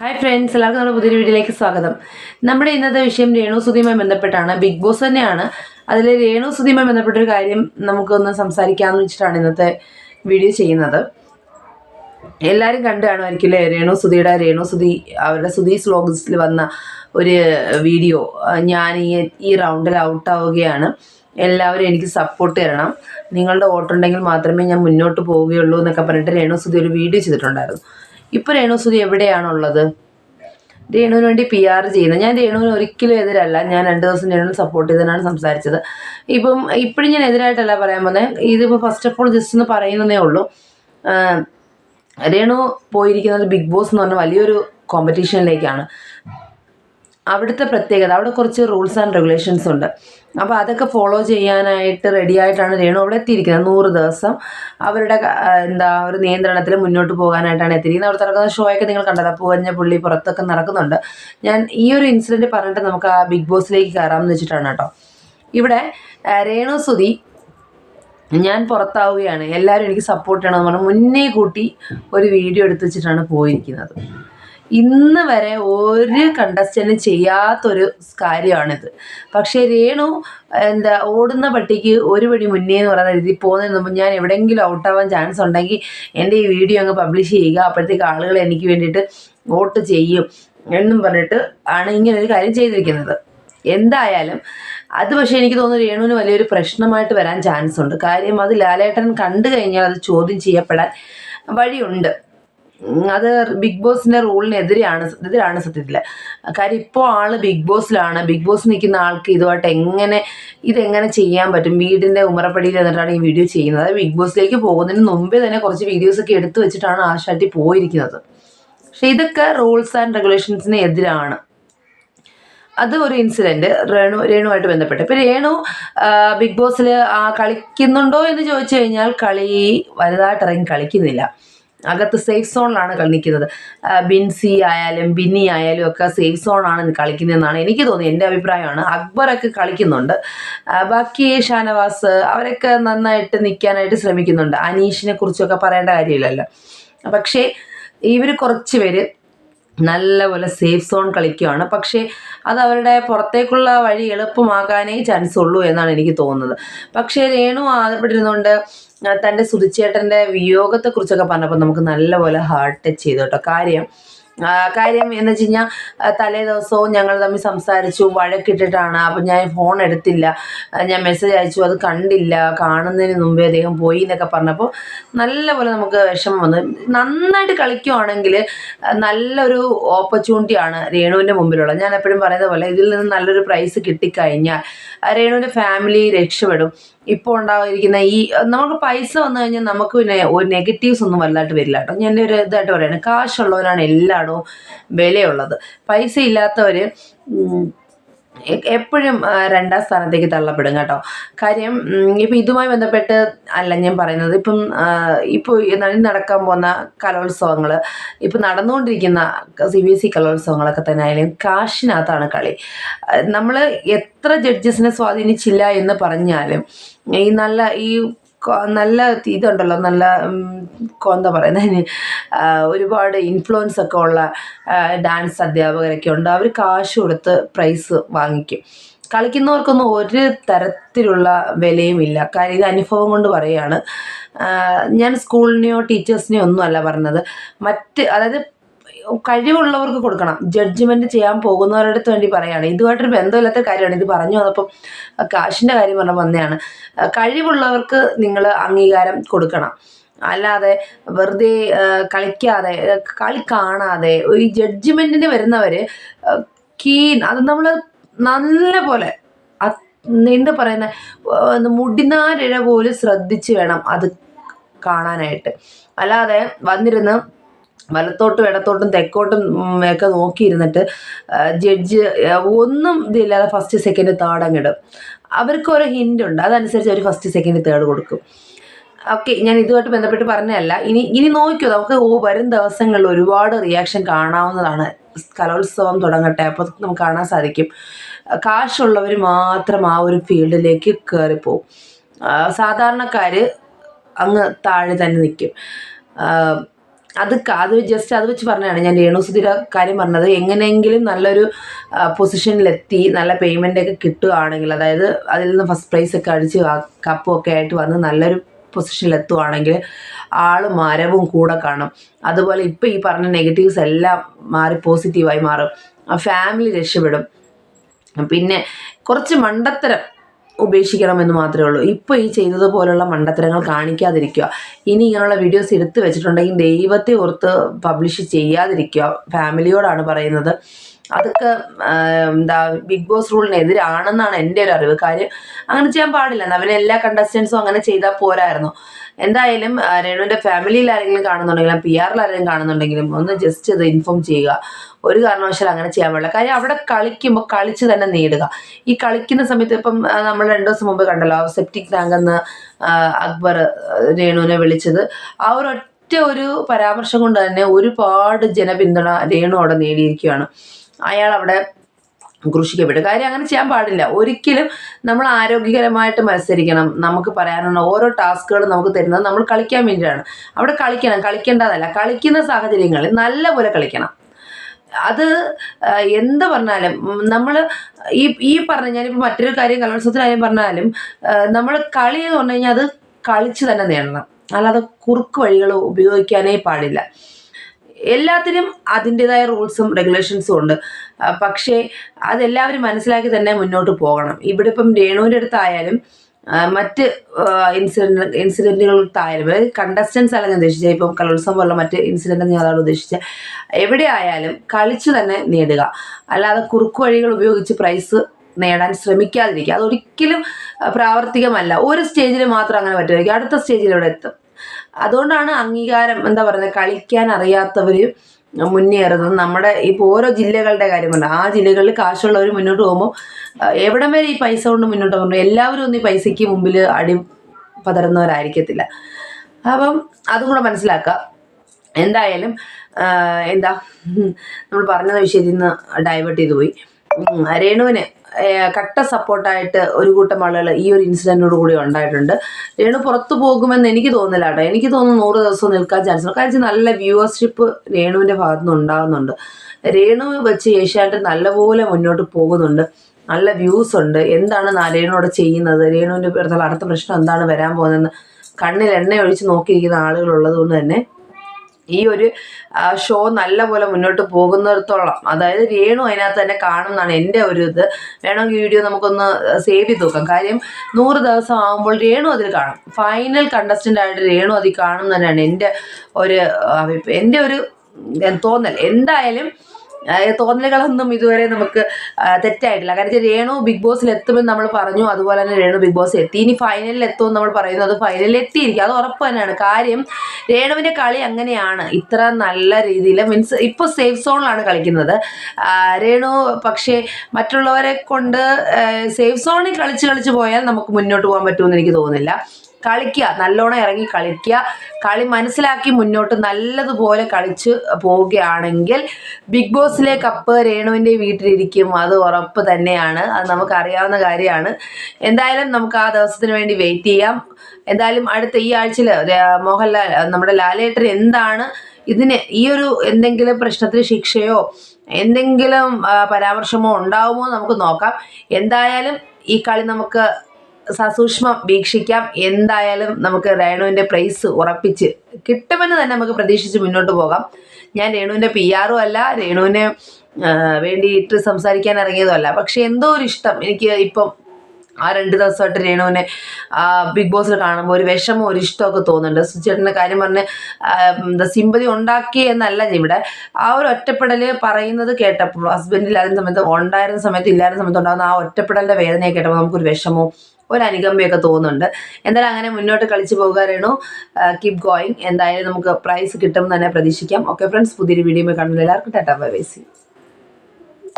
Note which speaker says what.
Speaker 1: Hi friends എല്ലാവർക്കും നമ്മുടെ പുതിയൊരു വീഡിയോയിലേക്ക് സ്വാഗതം. നമ്മുടെ ഇന്നത്തെ വിഷയം രേണു സുധിയുമായി ബന്ധപ്പെട്ടാണ്. ബിഗ് ബോസ് തന്നെയാണ്. അതിൽ രേണു സുധിയുമായി ബന്ധപ്പെട്ട ഒരു കാര്യം നമുക്കൊന്ന് സംസാരിക്കാമെന്ന് വെച്ചിട്ടാണ് ഇന്നത്തെ വീഡിയോ ചെയ്യുന്നത്. എല്ലാവരും കണ്ടു കാണുമായിരിക്കും അല്ലേ? രേണു സുധിയുടെ രേണു സുധി അവരുടെ സുധി സ്ലോഗ്സിൽ വന്ന ഒരു വീഡിയോ ഞാൻ ഈ ഈ റൗണ്ടിൽ ഔട്ടാവുകയാണ് എല്ലാവരും എനിക്ക് സപ്പോർട്ട് തരണം. നിങ്ങളുടെ വോട്ടുണ്ടെങ്കിൽ മാത്രമേ ഞാൻ മുന്നോട്ട് പോവുകയുള്ളൂ എന്നൊക്കെ പറഞ്ഞിട്ട് രേണു സുധി ഒരു വീഡിയോ ചെയ്തിട്ടുണ്ടായിരുന്നു. ഇപ്പോൾ രേണു സുധി എവിടെയാണുള്ളത്? രേണുവിന് വേണ്ടി പി ആർ ചെയ്യുന്നത് ഞാൻ രേണുവിന് ഒരിക്കലും എതിരല്ല. ഞാൻ രണ്ടു ദിവസം രേണുവിനെ സപ്പോർട്ട് ചെയ്തതിനാണ് സംസാരിച്ചത്. ഇപ്പം ഇപ്പോഴും ഞാൻ എതിരായിട്ടല്ല പറയാൻ പോകുന്നത് ഇതിപ്പോൾ ഫസ്റ്റ് ഓഫ് ഓൾ ജസ്റ്റ് ഒന്ന് പറയുന്നതേ ഉള്ളൂ. രേണു പോയിരിക്കുന്നത് ബിഗ് ബോസ് എന്ന് പറഞ്ഞ വലിയൊരു കോമ്പറ്റീഷനിലേക്കാണ് അവിടുത്തെ പ്രത്യേകത. അവിടെ കുറച്ച് റൂൾസ് ആൻഡ് റെഗുലേഷൻസ് ഉണ്ട്. അപ്പോൾ അതൊക്കെ ഫോളോ ചെയ്യാനായിട്ട് റെഡി ആയിട്ടാണ് രേണു അവിടെ എത്തിയിരിക്കുന്നത്. നൂറ് ദിവസം അവരുടെ എന്താ ഒരു നിയന്ത്രണത്തിൽ മുന്നോട്ട് പോകാനായിട്ടാണ് എത്തിയിരിക്കുന്നത്. അവിടെ നടക്കുന്ന ഷോയൊക്കെ നിങ്ങൾ കണ്ടത്. പൂവഞ്ഞ പുള്ളി പുറത്തൊക്കെ നടക്കുന്നുണ്ട്. ഞാൻ ഈ ഒരു ഇൻസിഡന്റ് പറഞ്ഞിട്ട് നമുക്ക് ആ ബിഗ് ബോസിലേക്ക് കയറാമെന്ന് വെച്ചിട്ടാണ് കേട്ടോ. ഇവിടെ രേണു സുധി ഞാൻ പുറത്താവുകയാണ്. എല്ലാവരും എനിക്ക് സപ്പോർട്ട് ചെയ്യണമെന്ന് പറഞ്ഞ് മുന്നേ കൂട്ടി ഒരു വീഡിയോ എടുത്ത് വെച്ചിട്ടാണ് പോയിരിക്കുന്നത്. ഇന്ന് വരെ ഒരു കണ്ടസ്റ്റന്റും ചെയ്യാത്തൊരു കാര്യമാണിത്. പക്ഷേ രേണു എന്താ ഓടുന്ന പട്ടിക്ക് ഒരു പടി മുന്നേ എന്ന് പറയുന്ന രീതിയിൽ പോകുന്നതിന് മുമ്പ് ഞാൻ എവിടെയെങ്കിലും ഔട്ടാവാൻ ചാൻസ് ഉണ്ടെങ്കിൽ എന്റെ ഈ വീഡിയോ അങ്ങ് പബ്ലിഷ് ചെയ്യുക. അപ്പോഴത്തേക്ക് ആളുകൾ എനിക്ക് വേണ്ടിയിട്ട് വോട്ട് ചെയ്യും എന്നും പറഞ്ഞിട്ട് ആണ് ഇങ്ങനെ ഒരു കാര്യം ചെയ്തിരിക്കുന്നത്. എന്തായാലും അത് പക്ഷേ എനിക്ക് തോന്നുന്നു രേണുവിന് വലിയൊരു പ്രശ്നമായിട്ട് വരാൻ ചാൻസ് ഉണ്ട്. കാര്യം അത് ലാലേട്ടൻ കണ്ടു കഴിഞ്ഞാൽ അത് ചോദ്യം ചെയ്യപ്പെടാൻ വഴിയുണ്ട്. അത് ബിഗ് ബോസിന്റെ റൂളിനെതിരെയാണ് എതിരാണ് സത്യത്തിൽ കാര്യം ഇപ്പോൾ ആൾ ബിഗ് ബോസിലാണ്. ബിഗ് ബോസ് നിൽക്കുന്ന ആൾക്ക് ഇതുമായിട്ട് എങ്ങനെ ഇതെങ്ങനെ ചെയ്യാൻ പറ്റും? വീടിന്റെ ഉമ്മറപ്പടിയിൽ എന്നിട്ടാണ് ഈ വീഡിയോ ചെയ്യുന്നത്. ബിഗ് ബോസിലേക്ക് പോകുന്നതിന് മുമ്പേ തന്നെ കുറച്ച് വീഡിയോസ് ഒക്കെ എടുത്തു വെച്ചിട്ടാണ് ആശാട്ടി പോയിരിക്കുന്നത്. പക്ഷെ ഇതൊക്കെ റൂൾസ് ആൻഡ് റെഗുലേഷൻസിന് എതിരാണ്. അത് ഒരു ഇൻസിഡന്റ് രേണു രേണുമായിട്ട് ബന്ധപ്പെട്ട്. ഇപ്പം രേണു ബിഗ് ബോസിൽ കളിക്കുന്നുണ്ടോ എന്ന് ചോദിച്ചു കഴിഞ്ഞാൽ കളി വലുതായിട്ട് ഇറങ്ങി കളിക്കുന്നില്ല. അകത്ത് സേഫ് സോണിലാണ് കളിക്കുന്നത്. ബിൻസി ആയാലും ബിന്നി ആയാലും ഒക്കെ സേഫ് സോണാണ് കളിക്കുന്നതെന്നാണ് എനിക്ക് തോന്നിയത്. എന്റെ അഭിപ്രായമാണ്. അക്ബറൊക്കെ കളിക്കുന്നുണ്ട്. ബാക്കി ഷാനവാസ് അവരൊക്കെ നന്നായിട്ട് നിൽക്കാനായിട്ട് ശ്രമിക്കുന്നുണ്ട്. അനീഷിനെ കുറിച്ചൊക്കെ പറയേണ്ട കാര്യമില്ലല്ലോ. പക്ഷേ ഇവർ കുറച്ച് പേര് നല്ലപോലെ സേഫ് സോൺ കളിക്കുകയാണ് പക്ഷേ അത് അവരുടെ പുറത്തേക്കുള്ള വഴി എളുപ്പമാകാനേ ചാൻസ് ഉള്ളൂ എന്നാണ് എനിക്ക് തോന്നുന്നത്. പക്ഷേ രേണു ആ, തന്റെ സുധിച്ചേട്ടന്റെ വിയോഗത്തെക്കുറിച്ചൊക്കെ പറഞ്ഞപ്പോൾ നമുക്ക് നല്ലപോലെ ഹാർട്ട് ടച്ച് ചെയ്തു കേട്ടോ. കാര്യം കാര്യം എന്ന് വെച്ച് കഴിഞ്ഞാൽ തലേ ദിവസവും ഞങ്ങൾ തമ്മിൽ സംസാരിച്ചു വഴക്കിട്ടിട്ടാണ്. അപ്പം ഞാൻ ഫോൺ എടുത്തില്ല. ഞാൻ മെസ്സേജ് അയച്ചു. അത് കണ്ടില്ല. കാണുന്നതിന് മുമ്പേ അദ്ദേഹം പോയി എന്നൊക്കെ പറഞ്ഞപ്പോൾ നല്ലപോലെ നമുക്ക് വിഷമം വന്നു. നന്നായിട്ട് കളിക്കുവാണെങ്കിൽ നല്ലൊരു ഓപ്പർച്യൂണിറ്റിയാണ് രേണുവിന്റെ മുമ്പിലുള്ളത്. ഞാൻ എപ്പോഴും പറയുന്ന പോലെ ഇതിൽ നിന്ന് നല്ലൊരു പ്രൈസ് കിട്ടിക്കഴിഞ്ഞാൽ രേണുവിന്റെ ഫാമിലി രക്ഷപ്പെടും. ഇപ്പോൾ ഉണ്ടായിരിക്കുന്ന ഈ നമുക്ക് പൈസ വന്നു കഴിഞ്ഞാൽ നമുക്ക് പിന്നെ ഒരു നെഗറ്റീവ്സ് ഒന്നും വലുതായിട്ട് വരില്ല കേട്ടോ. ഞാൻ ഒരു ഇതായിട്ട് പറയുന്നത് കാശുള്ളവരാണ് എല്ലായിടവും വിലയുള്ളത്. പൈസ ഇല്ലാത്തവർ എപ്പോഴും രണ്ടാം സ്ഥാനത്തേക്ക് തള്ളപ്പെടും കേട്ടോ. കാര്യം ഇപ്പം ഇതുമായി ബന്ധപ്പെട്ട് അല്ല ഞാൻ പറയുന്നത് ഇപ്പം ഇപ്പോൾ നടി നടക്കാൻ പോകുന്ന കലോത്സവങ്ങൾ ഇപ്പം നടന്നുകൊണ്ടിരിക്കുന്ന സി ബി എസ് ഇ കലോത്സവങ്ങളൊക്കെ തന്നെ ആയാലും കാശിനകത്താണ് കളി. നമ്മൾ എത്ര ജഡ്ജസിനെ സ്വാധീനിച്ചില്ല എന്ന് പറഞ്ഞാലും ഈ നല്ല ഈ നല്ല ഇതുണ്ടല്ലോ നല്ല എന്താ പറയുന്നതിന് ആ, ഒരുപാട് ഇൻഫ്ലുവൻസ് ഒക്കെ ഉള്ള ഡാൻസ് അധ്യാപകരൊക്കെ ഉണ്ട്. അവർ കാശ് കൊടുത്ത് പ്രൈസ് വാങ്ങിക്കും. കളിക്കുന്നവർക്കൊന്നും ഒരു തരത്തിലുള്ള വിലയും ഇല്ല. കാര്യം ഇത് അനുഭവം കൊണ്ട് പറയുകയാണ് ഞാൻ സ്കൂളിനെയോ ടീച്ചേഴ്സിനെയോ ഒന്നും അല്ല പറഞ്ഞത്. മറ്റ് അതായത് കഴിവുള്ളവർക്ക് കൊടുക്കണം. ജഡ്ജ്മെന്റ് ചെയ്യാൻ പോകുന്നവരുടെ അടുത്ത് വേണ്ടി പറയുകയാണ് ഇതുമായിട്ടൊരു ബന്ധമില്ലാത്ത കാര്യമാണ്. ഇത് പറഞ്ഞു വന്നപ്പം കാശിന്റെ കാര്യം പറഞ്ഞ വന്നതാണ്. കഴിവുള്ളവർക്ക് നിങ്ങൾ അംഗീകാരം കൊടുക്കണം. അല്ലാതെ വെറുതെ കളിക്കാതെ കളി കാണാതെ ഈ ജഡ്ജ്മെന്റിന് വരുന്നവർ കീൻ അത് നമ്മൾ നല്ല പോലെ എന്ത് പറയുന്നത് മുടിനാരിഴ പോലും ശ്രദ്ധിച്ച് വേണം അത് കാണാനായിട്ട്. അല്ലാതെ വന്നിരുന്ന് വലത്തോട്ടും ഇടത്തോട്ടും തെക്കോട്ടും ഒക്കെ നോക്കിയിരുന്നിട്ട് ജഡ്ജ് ഒന്നും ഇതില്ലാതെ ഫസ്റ്റ് സെക്കൻഡ് തേർഡ് അങ്ങിടും അവർക്ക് ഓരോ ഹിന്റ് ഉണ്ട്. അതനുസരിച്ച് അവർ ഫസ്റ്റ് സെക്കൻഡ് തേർഡ് കൊടുക്കും. ഓക്കെ ഞാൻ ഇതുമായിട്ട് ബന്ധപ്പെട്ട് പറഞ്ഞതല്ല. ഇനി ഇനി നോക്കിയോ നമുക്ക് വരും ദിവസങ്ങളിൽ ഒരുപാട് റിയാക്ഷൻ കാണാവുന്നതാണ്. കലോത്സവം തുടങ്ങട്ടെ അപ്പോൾ നമുക്ക് കാണാൻ സാധിക്കും. കാശുള്ളവർ മാത്രം ആ ഒരു ഫീൽഡിലേക്ക് കയറിപ്പോവും സാധാരണക്കാർ അങ്ങ് താഴെ തന്നെ നിൽക്കും. അത് അത് ജസ്റ്റ് അത് വെച്ച് പറഞ്ഞതാണ്. ഞാൻ രേണുസുതിയുടെ കാര്യം പറഞ്ഞത്. എങ്ങനെയെങ്കിലും നല്ലൊരു പൊസിഷനിലെത്തി നല്ല പേയ്മെന്റ് ഒക്കെ കിട്ടുകയാണെങ്കിൽ അതായത് അതിൽ നിന്ന് ഫസ്റ്റ് പ്രൈസ് ഒക്കെ അടിച്ച് കപ്പും ഒക്കെ ആയിട്ട് വന്ന് നല്ലൊരു പൊസിഷനിൽ എത്തുവാണെങ്കിൽ ആൾ മരവും കൂടെ കാണും. അതുപോലെ ഇപ്പോൾ ഈ പറഞ്ഞ നെഗറ്റീവ്സ് എല്ലാം മാറി പോസിറ്റീവായി മാറും. ഫാമിലി രക്ഷപ്പെടും. പിന്നെ കുറച്ച് മണ്ടത്തരം ഉപേക്ഷിക്കണമെന്ന് മാത്രമേ ഉള്ളൂ. ഇപ്പോൾ ഈ ചെയ്തതുപോലുള്ള മണ്ടത്തരങ്ങൾ കാണിക്കാതിരിക്കുക. ഇനി ഇങ്ങനെയുള്ള വീഡിയോസ് എടുത്തു വെച്ചിട്ടുണ്ടെങ്കിൽ ദൈവത്തെ ഓർത്ത് പബ്ലിഷ് ചെയ്യാതിരിക്കുക. ഫാമിലിയോടാണ് പറയുന്നത്. അതൊക്കെ എന്താ ബിഗ് ബോസ് റൂളിനെതിരാണെന്നാണ് എന്റെ ഒരു അറിവ്. കാര്യം അങ്ങനെ ചെയ്യാൻ പാടില്ല. അവരെ എല്ലാ കണ്ടസ്റ്റൻസും അങ്ങനെ ചെയ്താൽ പോരായിരുന്നു. എന്തായാലും രേണുവിന്റെ ഫാമിലിയിൽ ആരെങ്കിലും കാണുന്നുണ്ടെങ്കിലും പി ആറിൽ ആരെങ്കിലും കാണുന്നുണ്ടെങ്കിലും ഒന്ന് ജസ്റ്റ് ഇത് ഇൻഫോം ചെയ്യുക. ഒരു കാരണവശാലും അങ്ങനെ ചെയ്യാൻ പാടില്ല. കാര്യം അവിടെ കളിക്കുമ്പോൾ കളിച്ച് തന്നെ നേടുക. ഈ കളിക്കുന്ന സമയത്ത് ഇപ്പം നമ്മൾ രണ്ടു ദിവസം മുമ്പ് കണ്ടല്ലോ സെപ്റ്റിക് ടാങ്ക് എന്ന് അക്ബർ രേണുവിനെ വിളിച്ചത്. ആ ഒരു ഒറ്റ ഒരു പരാമർശം കൊണ്ട് തന്നെ ഒരുപാട് ജനപിന്തുണ രേണു അവിടെ നേടിയിരിക്കുകയാണ്. അയാൾ അവിടെ ക്രൂശിക്കപ്പെട്ടു കാര്യം അങ്ങനെ ചെയ്യാൻ പാടില്ല. ഒരിക്കലും നമ്മൾ ആരോഗ്യകരമായിട്ട് മത്സരിക്കണം. നമുക്ക് പറയാനുള്ള ഓരോ ടാസ്കുകൾ നമുക്ക് തരുന്നത് നമ്മൾ കളിക്കാൻ വേണ്ടിയിട്ടാണ് അവിടെ കളിക്കണം. കളിക്കേണ്ടതല്ല. കളിക്കുന്ന സാഹചര്യങ്ങളിൽ നല്ലപോലെ കളിക്കണം. അത് എന്ത് പറഞ്ഞാലും നമ്മൾ ഈ ഈ പറഞ്ഞ ഞാനിപ്പോൾ മറ്റൊരു കാര്യം കലോത്സവത്തിന് കാര്യം പറഞ്ഞാലും നമ്മൾ കളി എന്ന് പറഞ്ഞു കഴിഞ്ഞാൽ അത് കളിച്ച് തന്നെ നേടണം. അല്ലാതെ കുറുക്ക് വഴികൾ ഉപയോഗിക്കാനേ പാടില്ല. എല്ലാത്തിനും അതിന്റെതായ റൂൾസും റെഗുലേഷൻസും ഉണ്ട്. പക്ഷേ അതെല്ലാവരും മനസ്സിലാക്കി തന്നെ മുന്നോട്ട് പോകണം. ഇവിടെ ഇപ്പം രേണുവിന്റെ അടുത്തായാലും മറ്റ് ഇൻസിഡന്റ് ഇൻസിഡന്റുകൾക്കായാലും അതായത് കണ്ടസ്റ്റൻസ് അല്ല ഞാൻ ഉദ്ദേശിച്ചത് ഇപ്പം കലോത്സവം പോലുള്ള മറ്റ് ഇൻസിഡന്റ് ഞാൻ അതാണ് ഉദ്ദേശിച്ചത്. എവിടെ ആയാലും കളിച്ച് തന്നെ നേടുക. അല്ലാതെ കുറുക്ക് വഴികൾ ഉപയോഗിച്ച് പ്രൈസ് നേടാൻ ശ്രമിക്കാതിരിക്കുക. അതൊരിക്കലും പ്രാവർത്തികമല്ല. ഒരു സ്റ്റേജിൽ മാത്രം അങ്ങനെ പറ്റുമായിരിക്കും. അടുത്ത സ്റ്റേജിൽ ഇവിടെ എത്തും. അതുകൊണ്ടാണ് അംഗീകാരം എന്താ പറയുന്നത് കളിക്കാൻ അറിയാത്തവർ മുന്നേറുന്നത്. നമ്മുടെ ഇപ്പോൾ ഓരോ ജില്ലകളുടെ കാര്യമുണ്ട് ആ ജില്ലകളിൽ കാശുള്ളവർ മുന്നോട്ട് പോകുമ്പോൾ എവിടം വരെ ഈ പൈസ കൊണ്ട് മുന്നോട്ട് പോകുന്നു? എല്ലാവരും ഒന്നും ഈ പൈസയ്ക്ക് മുമ്പിൽ അടി പതറുന്നവരായിരിക്കത്തില്ല. അപ്പം അതും കൂടെ മനസ്സിലാക്കുക എന്തായാലും എന്താ നമ്മൾ പറഞ്ഞ വിഷയത്തിൽ നിന്ന് ഡൈവേർട്ട് ചെയ്തു പോയി. രേണുവിന് കട്ട സപ്പോർട്ടായിട്ട് ഒരു കൂട്ടം ആളുകൾ ഈ ഒരു ഇൻസിഡന്റോട് കൂടി ഉണ്ടായിട്ടുണ്ട്. രേണു പുറത്തു പോകുമെന്ന് എനിക്ക് തോന്നില്ല കേട്ടോ. എനിക്ക് തോന്നുന്നു നൂറ് ദിവസം നിൽക്കാൻ ചാൻസ് ഉണ്ട്. കാര്യം നല്ല വ്യൂവർഷിപ്പ് രേണുവിന്റെ ഭാഗത്തു നിന്ന് ഉണ്ടാകുന്നുണ്ട്. രേണു വെച്ച് ഏഷ്യാനെറ്റ് നല്ലപോലെ മുന്നോട്ട് പോകുന്നുണ്ട്. നല്ല വ്യൂസ് ഉണ്ട്. എന്താണ് നാ- രേണു അവിടെ ചെയ്യുന്നത്? രേണുവിന്റെ അടുത്ത പ്രശ്നം എന്താണ് വരാൻ പോകുന്നതെന്ന് കണ്ണിൽ എണ്ണ ഒഴിച്ച് നോക്കിയിരിക്കുന്ന ആളുകളുള്ളത് കൊണ്ട് തന്നെ ഈ ഒരു ഷോ നല്ലപോലെ മുന്നോട്ട് പോകുന്നിടത്തോളം അതായത് രേണു അതിനകത്ത് തന്നെ കാണുമെന്നാണ് എന്റെ ഒരു ഇത്. വേണമെങ്കിൽ വീഡിയോ നമുക്കൊന്ന് സേവ് ചെയ്ത് നോക്കാം. കാര്യം നൂറ് ദിവസം ആകുമ്പോൾ രേണു അതിൽ കാണും. ഫൈനൽ കണ്ടസ്റ്റന്റ് ആയിട്ട് രേണു അതിൽ കാണും തന്നെയാണ് എന്റെ ഒരു എന്റെ ഒരു തോന്നൽ. എന്തായാലും തോന്നലുകളൊന്നും ഇതുവരെ നമുക്ക് തെറ്റായിട്ടില്ല. കാരണം രേണു ബിഗ് ബോസിൽ എത്തുമെന്ന് നമ്മൾ പറഞ്ഞു. അതുപോലെ തന്നെ രേണു ബിഗ് ബോസ് എത്തി. ഇനി ഫൈനലിൽ എത്തുമെന്ന് നമ്മൾ പറയുന്നു. അത് ഫൈനലിൽ എത്തിയിരിക്കും അത് ഉറപ്പ് തന്നെയാണ്. കാര്യം രേണുവിന്റെ കളി അങ്ങനെയാണ്. ഇത്ര നല്ല രീതിയിൽ മീൻസ് ഇപ്പോൾ സേഫ് സോണിലാണ് കളിക്കുന്നത്. രേണു പക്ഷേ മറ്റുള്ളവരെ കൊണ്ട് സേഫ് സോണിൽ കളിച്ച് കളിച്ച് പോയാൽ നമുക്ക് മുന്നോട്ട് പോകാൻ പറ്റുമെന്ന് എനിക്ക് തോന്നുന്നില്ല. കളിക്കുക നല്ലോണം ഇറങ്ങി കളിക്കുക കളി മനസ്സിലാക്കി മുന്നോട്ട് നല്ലതുപോലെ കളിച്ച് പോവുകയാണെങ്കിൽ ബിഗ് ബോസിലെ കപ്പ് രേണുവിന്റെ വീട്ടിലിരിക്കും. അത് ഉറപ്പ് തന്നെയാണ്. അത് നമുക്കറിയാവുന്ന കാര്യമാണ്. എന്തായാലും നമുക്ക് ആ ദിവസത്തിന് വേണ്ടി വെയിറ്റ് ചെയ്യാം. എന്തായാലും അടുത്ത ഈ ആഴ്ചയിൽ മോഹൻലാൽ നമ്മുടെ ലാലേട്ടൻ എന്താണ് ഇതിന് ഈ ഒരു എന്തെങ്കിലും പ്രശ്നത്തിന് ശിക്ഷയോ എന്തെങ്കിലും പരാമർശമോ ഉണ്ടാവുമോ നമുക്ക് നോക്കാം. എന്തായാലും ഈ കളി നമുക്ക് സസൂക്ഷ്മം വീക്ഷിക്കാം. എന്തായാലും നമുക്ക് രേണുവിന്റെ പ്രൈസ് ഉറപ്പിച്ച് കിട്ടുമെന്ന് തന്നെ നമുക്ക് പ്രതീക്ഷിച്ച് മുന്നോട്ട് പോകാം. ഞാൻ രേണുവിന്റെ പി ആറും അല്ല രേണുവിനെ വേണ്ടിയിട്ട് സംസാരിക്കാൻ ഇറങ്ങിയതും അല്ല. പക്ഷെ എന്തോ ഒരു ഇഷ്ടം എനിക്ക് ഇപ്പം ആ രണ്ട് ദിവസമായിട്ട് രേണുവിനെ ബിഗ് ബോസിൽ കാണുമ്പോൾ ഒരു വിഷമം ഒരു ഇഷ്ടമൊക്കെ തോന്നുന്നുണ്ട്. സുചേട്ടന്റെ കാര്യം പറഞ്ഞ് എന്താ സിമ്പതി ഉണ്ടാക്കി എന്നല്ല ഇവിടെ. ആ ഒരു ഒറ്റപ്പെടൽ പറയുന്നത് കേട്ടപ്പോൾ ഹസ്ബൻഡ് ഇല്ലാത്ത സമയത്ത് ഉണ്ടായിരുന്ന സമയത്ത് ഇല്ലായിരുന്ന സമയത്ത് ഉണ്ടാകുന്ന ആ ഒറ്റപ്പെടലിന്റെ വേദനയെ കേട്ടപ്പോൾ നമുക്കൊരു വിഷമവും ഒരു അനുകമ്പയൊക്കെ തോന്നുന്നുണ്ട്. എന്തായാലും അങ്ങനെ മുന്നോട്ട് കളിച്ചു പോകാറേണോ കീപ് ഗോയിങ് എന്തായാലും നമുക്ക് പ്രൈസ് കിട്ടുമെന്ന് തന്നെ പ്രതീക്ഷിക്കാം. ഓക്കെ ഫ്രണ്ട്സ് പുതിയൊരു വീഡിയോ കാണുന്നത് എല്ലാവർക്കും ടാറ്റാ ബൈ ബൈ സി